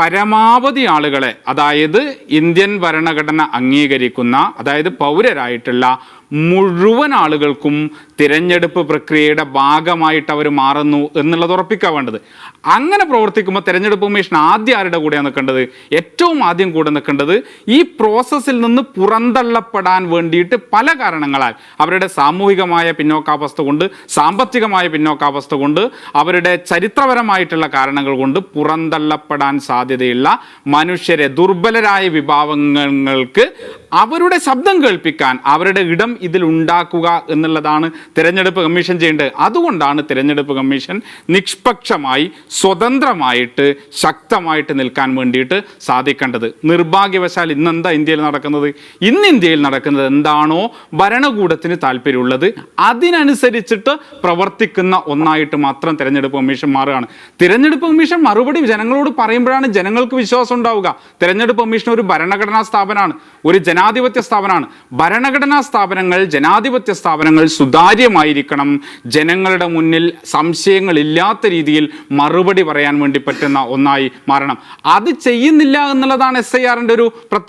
പരമാവധി ആളുകളെ അതായത് ഇന്ത്യൻ ഭരണഘടന അംഗീകരിക്കുന്ന അതായത് പൗരരായിട്ടുള്ള മുഴുവൻ ആളുകൾക്കും തിരഞ്ഞെടുപ്പ് പ്രക്രിയയുടെ ഭാഗമായിട്ട് അവർ മാറുന്നു എന്നുള്ളത് ഉറപ്പിക്കാൻ വേണ്ടത്. അങ്ങനെ പ്രവർത്തിക്കുമ്പോൾ തിരഞ്ഞെടുപ്പ് കമ്മീഷൻ ആദ്യം ആരുടെ കൂടെയാണ് നിൽക്കേണ്ടത്? ഏറ്റവും ആദ്യം കൂടെ നിൽക്കേണ്ടത് ഈ പ്രോസസ്സിൽ നിന്ന് പുറന്തള്ളപ്പെടാൻ വേണ്ടിയിട്ട് പല കാരണങ്ങളാൽ അവരുടെ സാമൂഹികമായ പിന്നോക്കാവസ്ഥ കൊണ്ട് സാമ്പത്തികമായ പിന്നോക്കാവസ്ഥ കൊണ്ട് അവരുടെ ചരിത്രപരമായിട്ടുള്ള കാരണങ്ങൾ കൊണ്ട് പുറന്തള്ളപ്പെടാൻ സാധ്യതയുള്ള മനുഷ്യരെ ദുർബലരായ വിഭാഗങ്ങൾക്ക് അവരുടെ ശബ്ദം കേൾപ്പിക്കാൻ അവരുടെ ഇടം ഇതിൽ ഉണ്ടാക്കുക എന്നുള്ളതാണ് തിരഞ്ഞെടുപ്പ് കമ്മീഷൻ ചെയ്യേണ്ടത്. അതുകൊണ്ടാണ് തിരഞ്ഞെടുപ്പ് കമ്മീഷൻ നിഷ്പക്ഷമായി സ്വതന്ത്രമായിട്ട് ശക്തമായിട്ട് നിൽക്കാൻ വേണ്ടിയിട്ട് സാധിക്കേണ്ടത്. നിർഭാഗ്യവശാൽ ഇന്നെന്താ ഇന്ത്യയിൽ നടക്കുന്നത്? ഇന്ന് ഇന്ത്യയിൽ നടക്കുന്നത് എന്താണോ ഭരണകൂടത്തിന് താല്പര്യമുള്ളത് അതിനനുസരിച്ചിട്ട് പ്രവർത്തിക്കുന്ന ഒന്നായിട്ട് മാത്രം തിരഞ്ഞെടുപ്പ് കമ്മീഷൻ മാറുകയാണ്. തിരഞ്ഞെടുപ്പ് കമ്മീഷൻ മറുപടി ജനങ്ങളോട് പറയുമ്പോഴാണ് ജനങ്ങൾക്ക് വിശ്വാസം ഉണ്ടാവുക. തിരഞ്ഞെടുപ്പ് കമ്മീഷൻ ഒരു ഭരണഘടനാ സ്ഥാപനമാണ്. ഒരു ജനാധിപത്യ സ്ഥാപനമാണ്. ഭരണഘടനാ സ്ഥാപനങ്ങൾ ജനാധിപത്യ സ്ഥാപനങ്ങൾ സുതാര്യമായിരിക്കണം. ജനങ്ങളുടെ മുന്നിൽ സംശയങ്ങളില്ലാത്ത രീതിയിൽ മറുപടി പറയാൻ വേണ്ടി പറ്റുന്ന ഒന്നായി മാറണം. അത് ചെയ്യുന്നില്ല എന്നുള്ളതാണ് എസ് ഐ ആറിന്റെ ഒരു പ്രത്യേക